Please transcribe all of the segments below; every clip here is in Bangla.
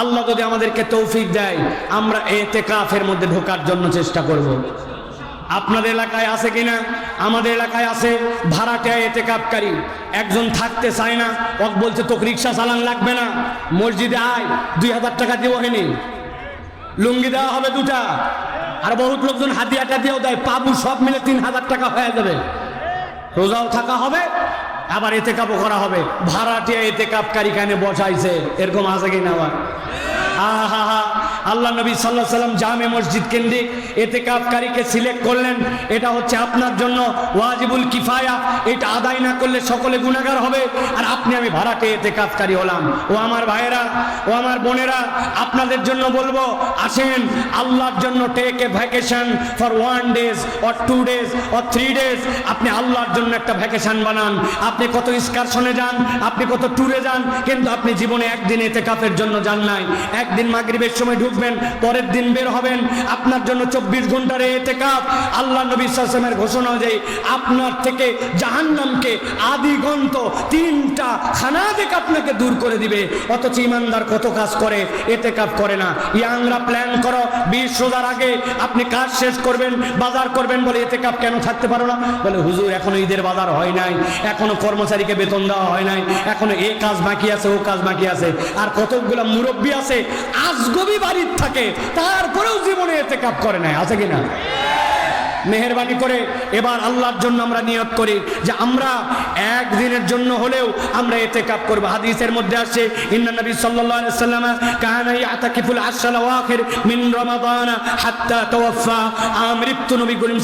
আল্লাহ যদি আমাদেরকে তৌফিক দেয়, আমরা এতে কাফের মধ্যে ঢোকার জন্য চেষ্টা করব। আপনাদের এলাকায় আছে কিনা? আমাদের এলাকায় আছে ভাড়াটে এতে কাপকারী একজন থাকতে চায় না ওক বলছে, তোকে রিক্সা চালান লাগবে না। মসজিদে আয়, দুই হাজার টাকা দিয়ে ওহেনি লুঙ্গি দেওয়া হবে দুটা। আর বহুত লোকজন হাতিয়াটা দিয়েও দেয়, পাবু সব মিলে তিন হাজার টাকা হয়ে যাবে। রোজাও থাকা হবে আবার এতে কাপও করা হবে। ভাড়াটিয়া এতে কাপকারী কানে বসাইছে। এরকম আছে কি না আবার? আহা হা আল্লাহ নবী সাল্লাহ সাল্লাম জামে মসজিদ কেন্দ্রিক এতে কাপকারীকে সিলেক্ট করলেন। এটা হচ্ছে আপনার জন্য ওয়াজিবুল কিফায়া। এটা আদায় না করলে সকলে গুণাগার হবে। আর আপনি, আমি ভাড়াটে এতে কাপকারী হলাম। ও আমার ভাইয়েরা, ও আমার বোনেরা, আপনাদের জন্য বলব, আসেন, আল্লাহর জন্য take a vacation for one days or two days or three days আপনি আল্লাহর জন্য একটা ভ্যাকেশন বানান। আপনি কত স্কারশনে যান, আপনি কত ট্যুরে যান, কিন্তু আপনি জীবনে একদিন এতে কাপের জন্য যান নাই। একদিন মাগরিবের সময় ঢুকবেন পরের দিন বের হবেন। আপনার জন্য চব্বিশ ঘণ্টার এতে কাপ আল্লাহ নবী সাসমের ঘোষণা অনুযায়ী আপনার থেকে জাহান্নামকে আদিগন্ত তিনটা খানা থেকে আপনাকে দূর করে দিবে। অথচ ইমানদার কত কাজ করে এতে কাপ করে না। ইয়াংরা প্ল্যান করো, বিশ রোজার আগে আপনি কাজ শেষ করবেন, বাজার করবেন বলে এতে কাপ কেন থাকতে পারো না? বলে, হুজুর, এখনও ঈদের বাজার হয় নাই। এখনও কর্মচারীকে বেতন দেওয়া হয় নাই। এখনও এ কাজ বাকি আছে, ও কাজ বাকি আছে। আর কতগুলো মুরব্বী আছে, আজগবি বাড়ির থাকে তারপরেও জীবনে এতে কাপ করে নাই আছে কিনা? মেহরবানি করে এবার আল্লাহর জন্য আমরা নিয়ত করি যে আমরা একদিনের জন্য হলেও আমরা এতে কাপ করব। হাদিসের মধ্যে আসছে ইন্না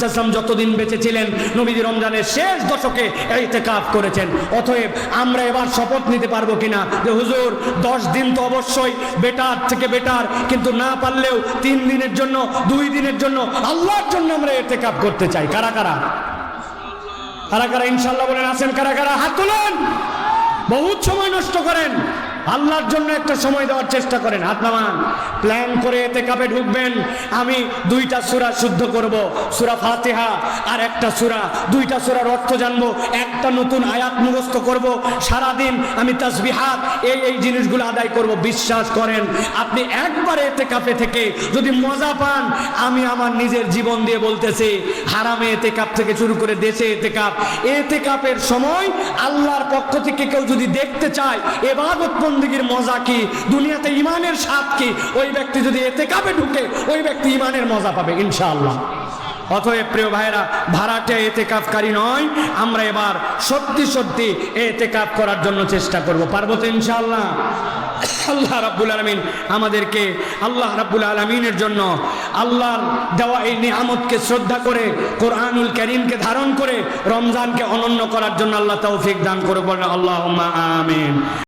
সাল্লাম যতদিন বেঁচে ছিলেন রমজানের শেষ দশকে এতে করেছেন। অতএব আমরা এবার শপথ নিতে পারব কিনা? হুজুর, দশ দিন তো অবশ্যই বেটার থেকে বেটার, কিন্তু না পারলেও তিন দিনের জন্য, দুই দিনের জন্য আল্লাহর জন্য আমরা এতে কাপ করতে চাই। কারা কারা? কারা কারা? ইনশাল্লাহ বলেন আসেন কারা কারা? হাত তুলেন! বহুত সময় নষ্ট করেন। আল্লাহর জন্য একটা সময় দেওয়ার চেষ্টা করেন। হাত নামান। প্ল্যান করে এতে কাপে ঢুকবেন। আমি দুইটা সুরা শুদ্ধ করব। সুরা ফাতেহা আর একটা সুরা। দুইটা সুরার অর্থ জানব। একটা নতুন আয়াত মুখস্থ করব। সারাদিন আমি তাসবিহাত, এই এই জিনিসগুলো আদায় করব। বিশ্বাস করেন, আপনি একবার এতে কাপে থেকে যদি মজা পান, আমি আমার নিজের জীবন দিয়ে বলতেছি, হারামে এতে কাপ থেকে শুরু করে দেশে এতে কাপ। এতে কাপের সময় আল্লাহর পক্ষ থেকে কেউ যদি দেখতে চায়, এবাদত বন্দীগীর মজা কি? দুনিয়াতে ইমানের স্বাদ কি? ওই ব্যক্তি যদি এতে কাপে ঢুকে, ওই ব্যক্তি ইমানের মজা পাবে, ইনশাআল্লাহ। অতএব প্রিয় ভাইরা ভাড়াটে এতে কাপকারী নয়, আমরা এবার সত্যি সত্যি এতে কাপ করার জন্য চেষ্টা করব। পারব তো ইনশাআল্লাহ? আল্লাহ রাব্বুল আলমিন আমাদেরকে, আল্লাহ রাব্বুল আলমিনের জন্য আল্লাহর দেওয়া এই নিয়ামতকে শ্রদ্ধা করে, কোরআনুল করিমকে ধারণ করে, রমজানকে অনন্য করার জন্য আল্লাহ তৌফিক দান করে বলেন আল্লাহ আমিন।